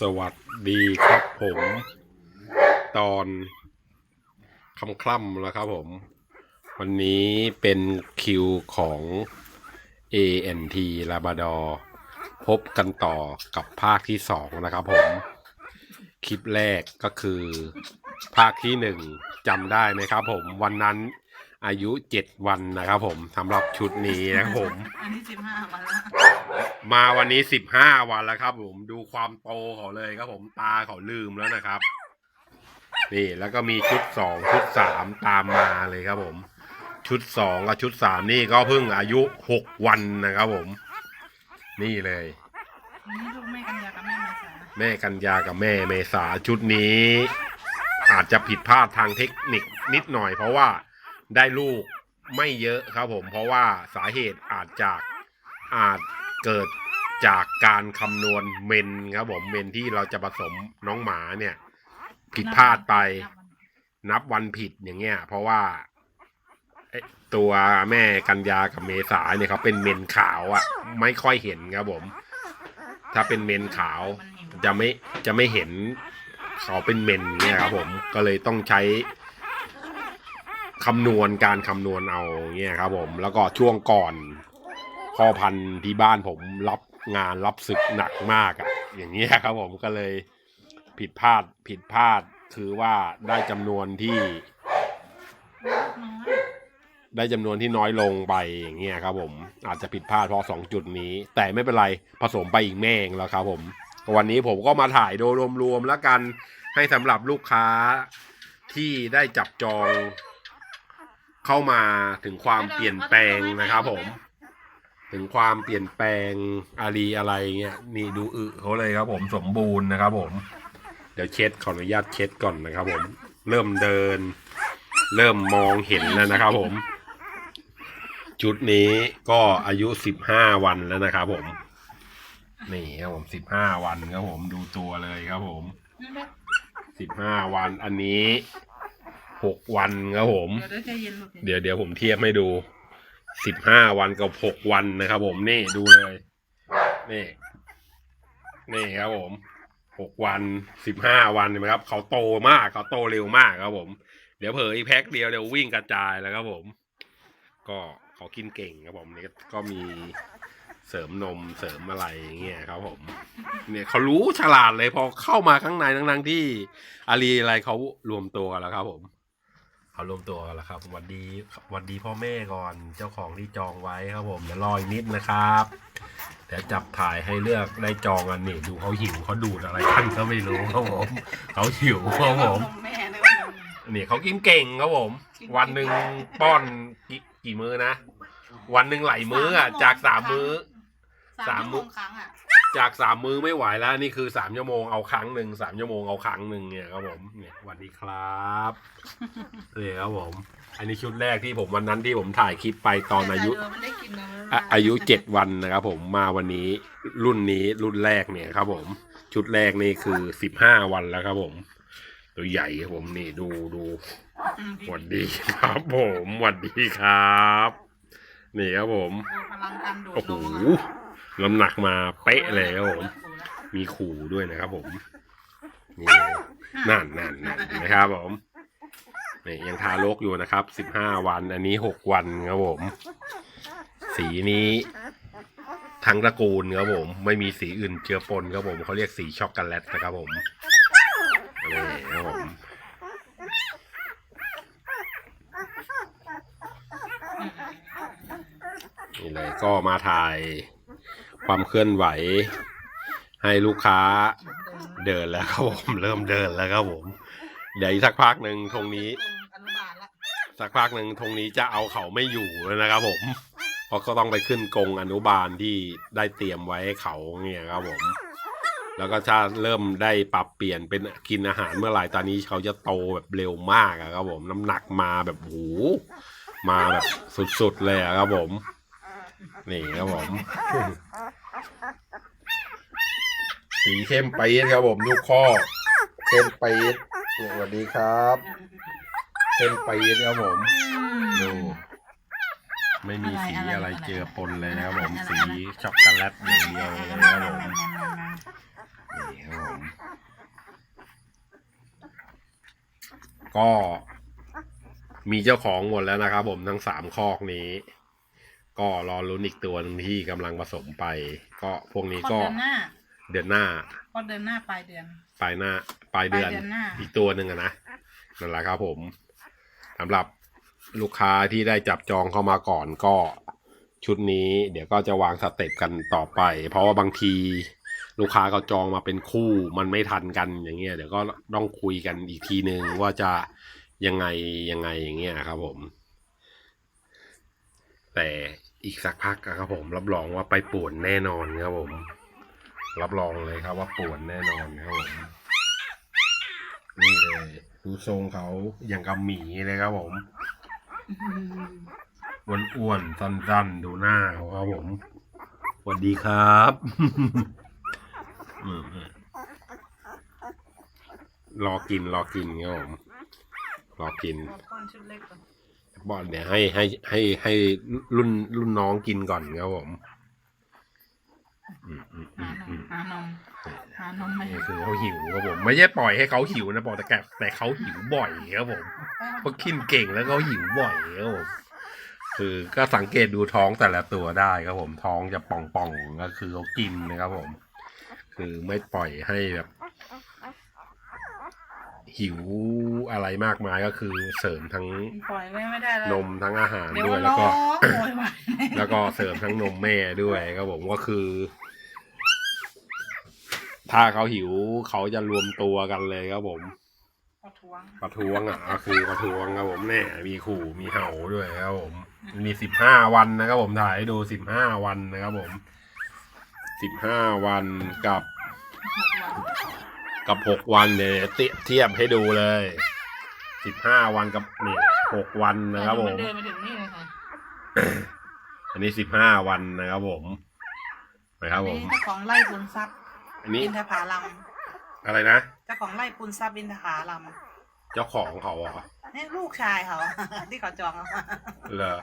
สวัสดีครับผม ตอนคำคล่ำแล้วครับผม วันนี้เป็นคิวของ ANT Labrador พบกันต่อกับภาคที่สองนะครับผม คลิปแรกก็คือ ภาคที่หนึ่งจำได้ไหมครับผม วันนั้น อายุเจ็ดวันนะครับผมสำหรับชุดนี้นะครับผม อันนี้สิบห้าวันแล้วมาวันนี้สิบห้าวันแล้วครับ ผมดูความโตเขาเลยครับผมตาเขาลืมแล้วนะครับ นี่แล้วก็มีชุดสองชุดสามตามมาเลยครับผม ชุดสองกับชุดสามนี่ก็เพิ่งอายุหกวันนะครับผม นี่เลยนี่ลูกแม่กันยากับแม่เมษาแม่กันยากับแม่เมษาชุดนี้ อาจจะผิดพลาดทางเทคนิคนิดหน่อยเพราะว่า ได้ลูกไม่เยอะครับผม เพราะว่าสาเหตุอาจจากอาจเกิดจากการคำนวณเมนครับผมเมนที่เราจะผสมน้องหมาเนี่ย ผิดพลาดไปนับวันผิดอย่างเงี้ย เพราะว่าตัวแม่กันยากับเมษาเนี่ยเขาเป็นเมนขาวอะ ไม่ค่อยเห็นครับผม ถ้าเป็นเมนขาวจะไม่จะไม่เห็นเขาเป็นเมนเนี่ยครับผมก็เลยต้องใช้ คำนวณการคำนวณเอาเนี่ยครับผมแล้วก็ช่วงก่อนพ่อพันธุ์ที่บ้านผมรับงานรับศึกหนักมากอะอย่างเงี้ยครับผมก็เลยผิดพลาดผิดพลาดคือว่าได้จำนวนที่ ได้จำนวนที่น้อยลงไปอย่างเงี้ยครับผมอาจจะผิดพลาดเพราะสองจุดนี้ แต่ไม่เป็นไรผสมไปอีกแม่งแล้วครับผมวันนี้ผมก็มาถ่ายโดยรวมๆแล้วกันให้สำหรับลูกค้าที่ได้จับจอง เข้ามาถึงความเปลี่ยนแปลงนะครับผม ถึงความเปลี่ยนแปลงอารีอะไรเงี้ยนี่ดูอึเขาเลยครับ ผมสมบูรณ์นะครับ ผม เดี๋ยวเช็ดขออนุญาตเช็ดก่อนนะครับ ผม เริ่มเดิน เริ่มมองเห็นแล้วนะครับ ผม ชุดนี้ก็อายุสิบห้าวันแล้วนะครับ ผม นี่ครับผมสิบห้าวันครับผมดูตัวเลยครับ ผมนั่นแหละสิบห้าวันอันนี้ หกวันครับผม เดี๋ยวได้ใจเย็นลูกเดี๋ยวเดี๋ยวผมเทียบให้ดูสิบห้าวันกับหกวันนะครับผมนี่ดูเลย นี่ นี่ครับผมหกวันสิบห้าวันเห็นไหมครับ เขาโตมากเขาโตเร็วมากครับผม เดี๋ยวเผลออีกแพ็คเดียวเดี๋ยววิ่งกระจายแล้วครับผม ก็เขากินเก่งครับผมนี่ก็มีเสริมนมเสริมอะไรอย่างเงี้ยครับผม เนี่ยเขารู้ฉลาดเลยพอเข้ามาข้างในทั้งๆที่อารีอะไรเขารวมตัวกันแล้วครับผม เขารวมตัวกันแล้วครับหวัดดีหวัดดีพ่อแม่ก่อนเจ้าของที่จองไว้ครับผมเดี๋ยวรออีกนิดนะครับเดี๋ยวจับถ่ายให้เลือกได้จองกันนี่ดูเขาหิวเขาดูดอะไรกันก็ไม่รู้ครับผมเขาหิวครับผมแม่เลยนี่เขากินเก่งครับผม วันหนึ่งป้อนกี่กี่มื้อนะวันหนึ่งหลายมื้ออะจากสามมื้อสามมื้อครั้งอะ จากสามมื้อไม่ไหวแล้วนี่คือสามชั่วโมงเอาครั้งหนึ่งสามชั่วโมงเอาครั้งหนึ่งเนี่ยครับผมเนี่ยสวัสดีครับเนี่ยครับผม อันนี้ชุดแรกที่ผมวันนั้นที่ผมถ่ายคลิปไปตอนอายุแต่มันได้กินนะอะอายุเจ็ดวันนะครับผมมาวันนี้รุ่นนี้รุ่นแรกเนี่ยครับผม ชุดแรกนี่คือสิบห้าวันแล้วครับผม ตัวใหญ่ครับผมนี่ดูดูอืมสวัสดีครับผมสวัสดีครับ นี่ครับผมดูพลังการดูดโอ้โห นมอะ น้ำหนักมาเป๊ะเลยครับผม มีขู่ด้วยนะครับผมนี่นั่นนั่นนั่นนะครับผมนี่ยังทารกอยู่นะครับสิบห้าวันอันนี้หกวันครับผม สีนี้ทั้งตระกูลครับผม ไม่มีสีอื่นเจือปนครับผมเขาเรียกสีช็อกโกแลตนะครับผมนี่ครับผมนี่เลยก็มาถ่าย ความเคลื่อนไหว ให้ลูกค้าเดินแล้วครับผมเริ่มเดินแล้วครับผม เดี๋ยวอีกสักพักหนึ่งตรงนี้ สักพักหนึ่งตรงนี้จะเอาเขาไม่อยู่แล้วนะครับผมเพราะก็ต้องไปขึ้นกรงอนุบาลที่ได้เตรียมไว้ให้เขาเนี่ยครับผม แล้วก็ถ้าเริ่มได้ปรับเปลี่ยนเป็นกินอาหารเมื่อไหร่ตอนนี้เขาจะโตแบบเร็วมากอะครับผม น้ำหนักมาแบบโหมาแบบสุดๆเลยอะครับผม นี่ครับผม สีเข้มไปครับผมทุกข้อเข้มไปสวัสดีครับเข้มไปดครับผมดูไม่มีสีอะไรเจือปนเลยนะครับผมสีช็อกโกแลตอย่างเดียวนะครับผมนี่ครับผมก็มีเจ้าของหมดแล้วนะครับผมทั้งสามคอกนี้ ก็รอลุ้นอีกตัวหนึ่งที่กำลังผสมไป ก็พวกนี้คลอดก็เดือนหน้า เดือนหน้าคลอดเดือนหน้าปลายเดือน ปลายหน้าปลายเดือนปลายเดือนหน้าอีกตัวหนึ่งอะนะนั่นแหละครับผมสำหรับลูกค้าที่ได้จับจองเข้ามาก่อนก็ชุดนี้ เดี๋ยวก็จะวางสเต็ปกันต่อไป เพราะว่าบางทีลูกค้าเขาจองมาเป็นคู่มันไม่ทันกันอย่างเงี้ยเดี๋ยวก็ต้องคุยกันอีกทีนึงว่าจะยังไงยังไงอย่างเงี้ยครับผม แต่ อีกสักพักครับผม รับรองว่าไปป่วนแน่นอนครับผม รับรองเลยครับว่าป่วนแน่นอนครับผมนี่เลยดูทรงเขาอย่างกับหมีเลยครับผมอ้วนๆสั้นๆ ดูหน้าเขาครับผมสวัสดีครับรอกินรอกินครับผมรอกินก่อนชุดเล็กก่อน บอลเนี่ยให้ให้ให้ให้รุ่นรุ่นน้องกินก่อนครับผมอืมอืมอืหามนอืมหานมหานมไหมนี่คือเขาหิวครับผมไม่ใช่ปล่อยให้เขาหิวนะบอกแต่แกแต่เขาหิวบ่อยครับผมเขาะกินเก่งแล้วเขาหิวบ่อยครับผมคือก็สังเกตดูท้องแต่ละตัวได้ครับผมท้องจะป่องๆก็คือเขากินนะครับผม คือไม่ปล่อยให้แบบ หิวอะไรมากมายก็คือเสริมทั้งปล่อยไว้ไม่ได้แล้วนมทั้งอาหารเดี๋ยวด้วยร้แล้วอก็โวยวายแล้วก็เสริมทั้งนมแม่ด้วยครับผมก็คือ ถ้าเขาหิวเขาจะรวมตัวกันเลยครับผมประท้วงประท้วงอะก็คือประท้วงครับผมแน่มีขู่มีเห่าด้วยครับผมมีสิบห้าวันนะครับผมถ่ายให้ดูสิบห้าวันนะครับผมสิบห้าวันกับ กับหกวันเนี่ยเทียเทียบให้ดูเลยสิบห้าวันกับนี่หกวันนะครับผมเดินมาถึงนี่เลยค่ะอันนี้สิบห้าวันนะครับผมนะครับผมนี่เจ้าของไร่ปุนทรัพย์อันนี้อินทผลัมอะไรนะเจ้าของไร่ปุนทรัพย์อินทผลัมเจ้าของเขาเหรอนี่ลูกชายเขาที่เขาจองเอามาเหรอ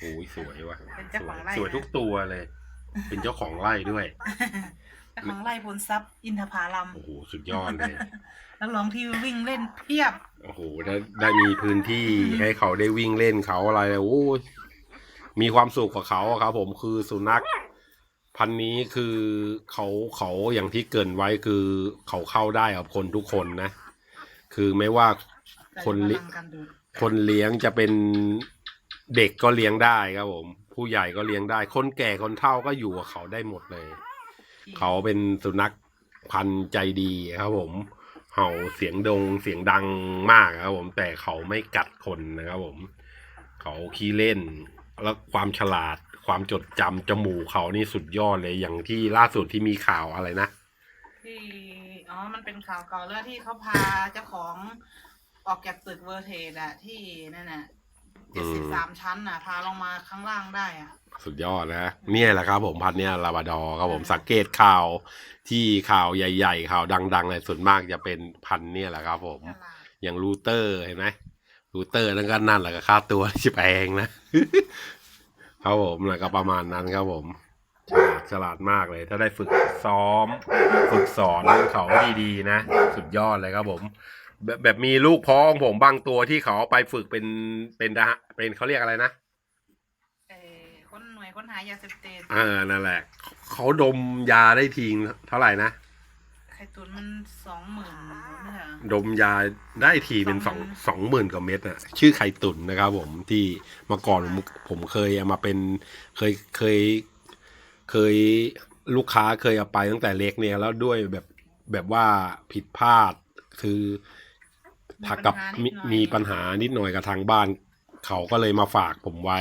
โอ้ยสวยว่ะเป็นเจ้าสขวองยไร่สวยทุกตัวเลย เป็นเจ้าของไร่ด้วยเจ้า ของไร่ปุนทรัพย์อินทผลัมโอ้โหสุดยอดเลยแล้วลองที่วิ่งเล่นเพียบ โอ้โหได้ได้มีพื้นที่ให้เขาได้วิ่งเล่นเขาอะไรโอ้ยมีความสุขกับเขาอะครับ ผมคือสุนัขพันธุ์นี้คือเขาเขาอย่างที่เกรินไว้คือเขาเข้าได้กับคนทุกคนนะ คือไม่ว่าคนลิพลังการดูดคนเลี้ยงจะเป็นเด็กก็เลี้ยงได้ครับผม ผู้ใหญ่ก็เลี้ยงได้ คนแก่คนเฒ่าก็อยู่กับเขาได้หมดเลย เขาเป็นสุนัขพันธุ์ใจดีครับผม เห่าเสียงดงเสียงดังมากครับผม แต่เขาไม่กัดคนนะครับผม เขาขี้เล่น แล้วความฉลาดความจดจำจมูกเขานี่สุดยอดเลยอย่างที่ล่าสุดที่มีข่าวอะไรนะที่อ๋อ มันเป็นข่าวเก่าแล้วที่เขาพาเจ้าของออกจากตึกเวอร์เทดอะที่นั่นน่ะอื เจ็ดมสิบสามชั้นน่ะพาลงมาข้างล่างได้อะสุดยอดนะ เนี่ยแหละครับผมพันธุ์เนี่ยลาบราดอร์ครับผมสังเกตข่าวที่ข่าวใหญ่ ๆ ข่าวดังๆเลยส่วนมากจะเป็นพันธุ์เนี่ยแหละครับผมฉลาดอย่างรูเตอร์เห็นไหมรูเตอร์นั่นก็นั่นแหละก็ค่าตัวที่แพงนะครับผมแล้วก็ประมาณนั้นครับผมฉลาดฉลาดมากเลย ถ้าได้ฝึกซ้อม ฝึกสอนเขาดีๆนะ สุดยอดเลยครับผม แบบแบบมีลูกพ้องผมบางตัวที่เขาเอาไปฝึกเป็นเป็นทหารเป็นเขาเรียกอะไรนะเออคนหน่วยค้นหายาเสพติดเออนั่นแหละ เขาดมยาได้ทีงเท่าไหร่นะไข่ตุนมันสองหมื่นไม่ใช่เหรอ ดมยาได้ทีเป็นสองสองหมื่นสองหมื่นกว่าเม็ดอะชื่อไข่ตุนนะครับผมที่เมื่อก่อนผมผมเคยเอามาเป็นเคยเคย เคยลูกค้าเคยเอาไปตั้งแต่เล็กเนี่ยแล้วด้วยแบบแบบว่าผิดพลาดคือ ถ้ากับมีมีปัญหานิดหน่อยกับทางบ้าน เขาก็เลยมาฝากผมไว้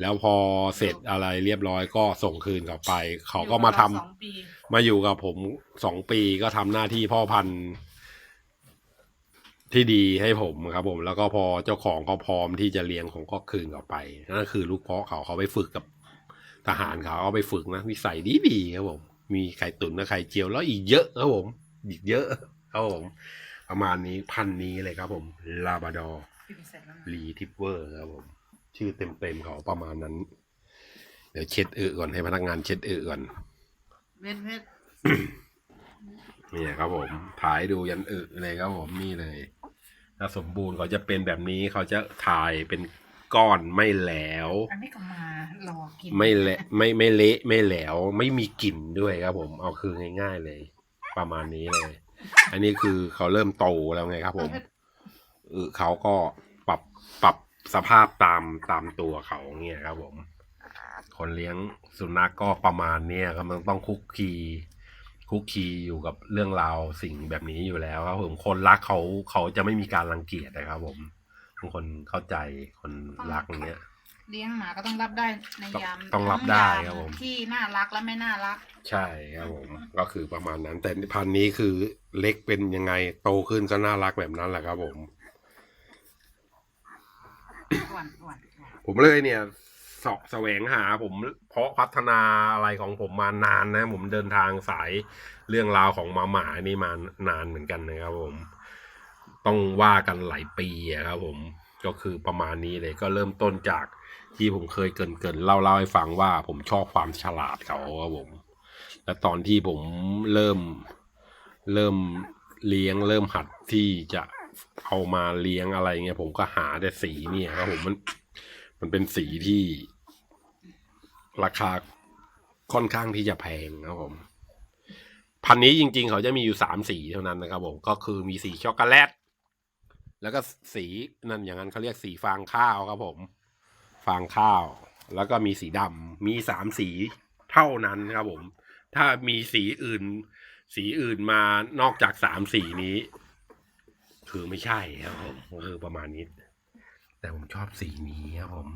แล้วพอเสร็จอะไรเรียบร้อยก็ส่งคืนเขาไป เขาก็มาทำอยู่บเรสองปีมาอยู่กับผมสองปีก็ทำหน้าที่พ่อพันธุ์ที่ดีให้ผมครับ ผม แล้วก็พอเจ้าของเขาพร้อมที่จะเลี้ยงผมก็คืนเขาไปนั่นคือลูกเพาะเขาเขาไปฝึกกับทหารเขาเอาไปฝึกนะวิสัยดีดีๆครับผม มีไข่ตุ๋นและไข่เจียวแล้วอีกเยอะครับผมอีกเยอะครับผม ประมาณนี้พันธุ์นี้เลยครับผมลาบาดอฟิล์มเสร็จแล้วนะลีทิปเวอร์ครับผม ชื่อเต็มๆเขาประมาณนั้น เดี๋ยวเช็ดอึก่อนให้พนักงานเช็ดอึก่อนเม็ดเม็ดนี่ครับผมถ่ายดูยันอึเลยครับผมนี่เลยถ้าสมบูรณ์เขาจะเป็นแบบนี้เขาจะถ่ายเป็นก้อนไม่แหลวอันนี้ก็มารอกินไม่เละไม่ไม่เละไม่แหลว ไม่มีกลิ่นด้วยครับผม เอาคือง่าย ๆเลย ประมาณนี้เลย อันนี้คือเขาเริ่มโตแล้วไงครับ ผมเออเขาก็ปรับปรับสภาพตามตามตัวเขาเงี้ยครับ ผม คนเลี้ยงสุนัขกก็ประมาณเนี้ยครับมันต้องคุกคีคุกคีอยู่กับเรื่องราวสิ่งแบบนี้อยู่แล้วครับผมคนรักเขาเขาจะไม่มีการรังเกียจนะครับ ผมบางคนเข้าใจคนรักอย่างเงี้ย เลี้ยงหมาก็ต้องรับได้ในยามต้องรับได้ทั้งยาครับผม ที่น่ารักและไม่น่ารัก ใช่ครับผม ก็คือประมาณนั้น แต่พันธุ์นี้คือเล็กเป็นยังไงโตขึ้นก็น่ารักแบบนั้นแหละครับผม อ้วนอ้วนอ้วนผมเลยเนี่ยเสาะแสวงหาผมเพราะพัฒนาอะไรของผมมานานนะ ผมเดินทางสายเรื่องราวของหมาหมานี่มานานเหมือนกันนะครับผม ต้องว่ากันหลายปีอะครับผม ก็คือประมาณนี้เลยก็เริ่มต้นจาก ที่ผมเคยเกินเกินเล่าเล่าให้ฟังว่าผมชอบความฉลาดเขาครับผม และตอนที่ผมเริ่มเริ่มเลี้ยงเริ่มหัดที่จะเอามาเลี้ยงอะไรเงี้ยผมก็หาแต่สีเนี่ยครับผมมันมันเป็นสีที่ราคาค่อนข้างที่จะแพงครับผม พันนี้จริง ๆ เขาจะมีอยู่สามสีเท่านั้นนะครับผมก็คือมีสีช็อกโกแลต แล้วก็สีนั่นอย่างนั้นเขาเรียกสีฟางข้าวครับผม ฟางข้าว แล้วก็มีสีดำมีสามสีเท่านั้นครับผม ถ้ามีสีอื่น สีอื่นมานอกจากสามสีนี้ คือไม่ใช่ครับผมคือประมาณนี้ แต่ผมชอบสีนี้ครับผม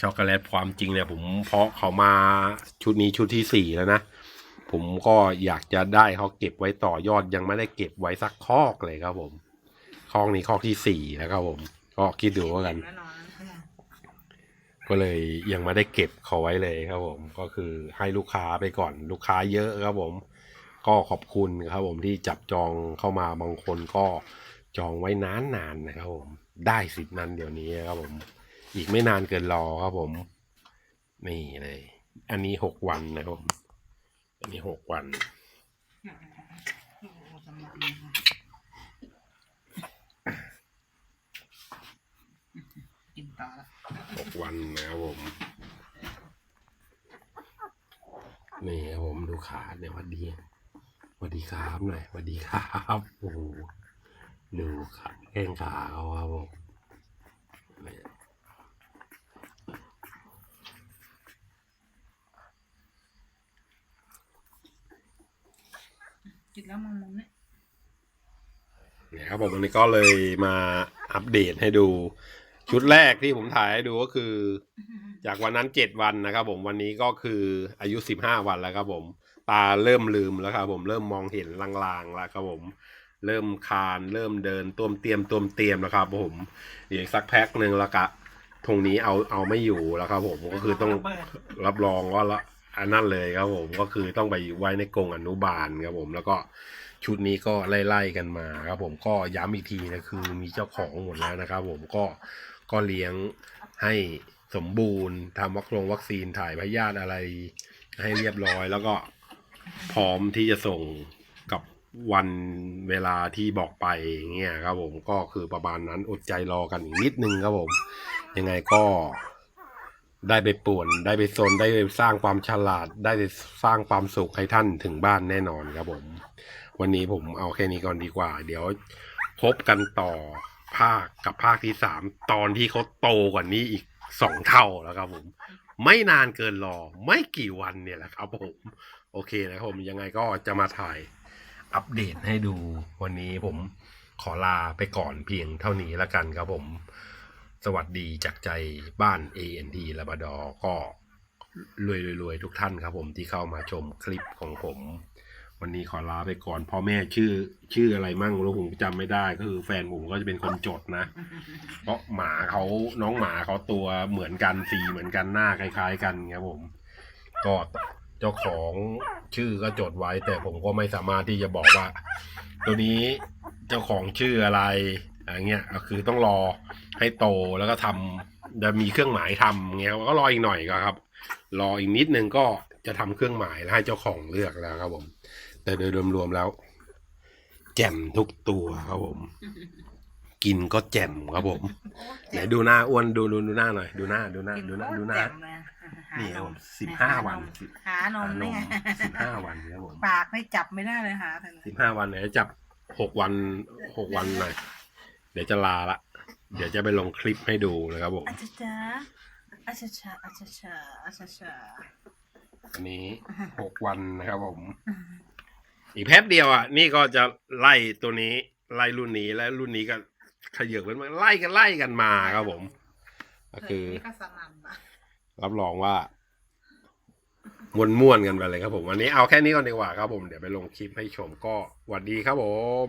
ช็อกโกแลตความจริงเนี่ยผมเพาะเขามาชุดนี้ชุดที่สี่แล้วนะผมก็อยากจะได้เขาเก็บไว้ต่อยอดยังไม่ได้เก็บไว้สักคอกเลยครับผมคอกนี้คอกที่สี่แล้วครับผม ก็คิดดูว่ากันน ก็เลยยังไม่ได้เก็บเขาไว้เลยครับผมก็คือให้ลูกค้าไปก่อนลูกค้าเยอะครับผม ก็ขอบคุณครับผมที่จับจองเข้ามาบางคนก็จองไว้นานๆนะครับผมได้สิทธิ์นั้นเดี๋ยวนี้ครับผม อีกไม่นานเกินรอครับผม นี่เลย อันนี้หกวันนะครับผมอันนี้หกวันนะกินต่อละ หกวันนะครับผม นี่ครับผมดูขาเนี่ยหวัดดีหวัดดีครับหน่อยหวัดดีครับโอ้โหดูขาแข้งขาเขาครับผมเนี่ยกินแล้วมันมุมเนี่ยเนี่ยครับผมวันนี้ก็เลยมาอัปเดตให้ดู ชุดแรกที่ผมถ่ายให้ดูก็คือ จากวันนั้นเจ็ดวันนะครับ ผมวันนี้ก็คืออายุสิบห้าวันแล้วครับ ผม ตาเริ่มลืมแล้วครับ ผมเริ่มมองเห็นลางๆแล้วครับผม เริ่มคลานเริ่มเดินต้วมเตรียมต้วมเตรียมแล้วครับ ผมเดี๋ยวอีกสักแพ็คหนึ่งแล้วกะทงนี้เอาเอาไม่อยู่แล้วครับ ผมก็คือต้องระเบิดรับรองว่าละอันนั้นเลยครับ ผมก็คือต้องไปไว้ในกรงอนุบาลครับ ผมแล้วก็ชุดนี้ก็ไล่ๆกันมาครับ ผมก็ย้ำอีกทีนะคือมีเจ้าของหมดแล้วนะครับ ผมก็ ก็เลี้ยงให้สมบูรณ์ทำวัคซีนวัคซีนถ่ายพยาธิอะไร ให้เรียบร้อยแล้วก็พร้อมที่จะส่งกับวันเวลาที่บอกไปเงี้ยครับผมก็คือประมาณนั้นอดใจรอกันอีกนิดนึงครับผม ยังไงก็ได้ไปป่วน ได้ไปโซนได้ไปสร้างความฉลาด ได้ไปสร้างความสุขให้ท่านถึงบ้านแน่นอนครับผม วันนี้ผมเอาแค่นี้ก่อนดีกว่า เดี๋ยวพบกันต่อ ภาคกับภาคที่สามตอนที่เขาโตกว่านี้อีกสองเท่าแล้วครับผม ไม่นานเกินรอไม่กี่วันเนี่ยแหละครับผม โอเคนะครับผมยังไงก็จะมาถ่ายอัปเดตให้ดูวันนี้ผมขอลาไปก่อนเพียงเท่านี้แล้วกันครับผม สวัสดีจากใจบ้าน ANT ลาบาดอก็รวยๆทุกท่านครับผมที่เข้ามาชมคลิปของผม วันนี้ขอลาไปก่อนพ่อแม่ชื่อ ชื่ออะไรมั่งแล้ผมจำไม่ได้ก็คือแฟนผมก็จะเป็นคนจดนะเพราะหมาเขาน้องหมาเขาตัวเหมือนกันสีเหมือนกันหน้าคล้าย ๆ กันครับผม ก็เจ้าของชื่อก็จดไว้ แต่ผมก็ไม่สามารถที่จะบอกว่า ตัวนี้เจ้าของชื่ออะไรอย่างเงี้ยก็คือต้องรอให้โตแล้วก็ทำจะมีเครื่องหมายทำเงี้ยก็รออีกหน่อยก็ครับ รออีกนิดนึงก็จะทำเครื่องหมายแล้วให้เจ้าของเลือกแล้วครับผม แต่โดยรวมๆแล้ว แจ่มทุกตัวครับผม กินก็แจ่มครับผมไหนดูหน้าอ้วนดูดูดูหน้าหน่อย ดูหน้า ดูหน้า ดูหน้าดูหน้าแจ่มเลยหานี่ครับมผมสิบห้าวันหานมนี่ไงสิบห้าวันครับผมปากไม่จับไม่ได้เลยหาแต่สิบห้าวันเดี๋ยวจะจับหกวันหกวันหน่อยเดี๋ยวจะลาละ เดี๋ยวจะไปลงคลิปให้ดูนะครับผมอาจจะอาจจะอาจจะอาจจะอันนี้หกวันนะครับผม อีกแป๊บเดียวอะนี่ก็จะไล่ตัวนี้ ไล่รุ่นนี้และรุ่นนี้ก็ขยือกเป็นมาไล่กันไล่กันมาครับผม ก็คือนี่ก็สนั่นอะรับรองว่าม่วนๆกันไปเลยครับผม วันนี้เอาแค่นี้ก่อนดีกว่าครับผม เดี๋ยวไปลงคลิปให้ชมก็หวัดดีครับผม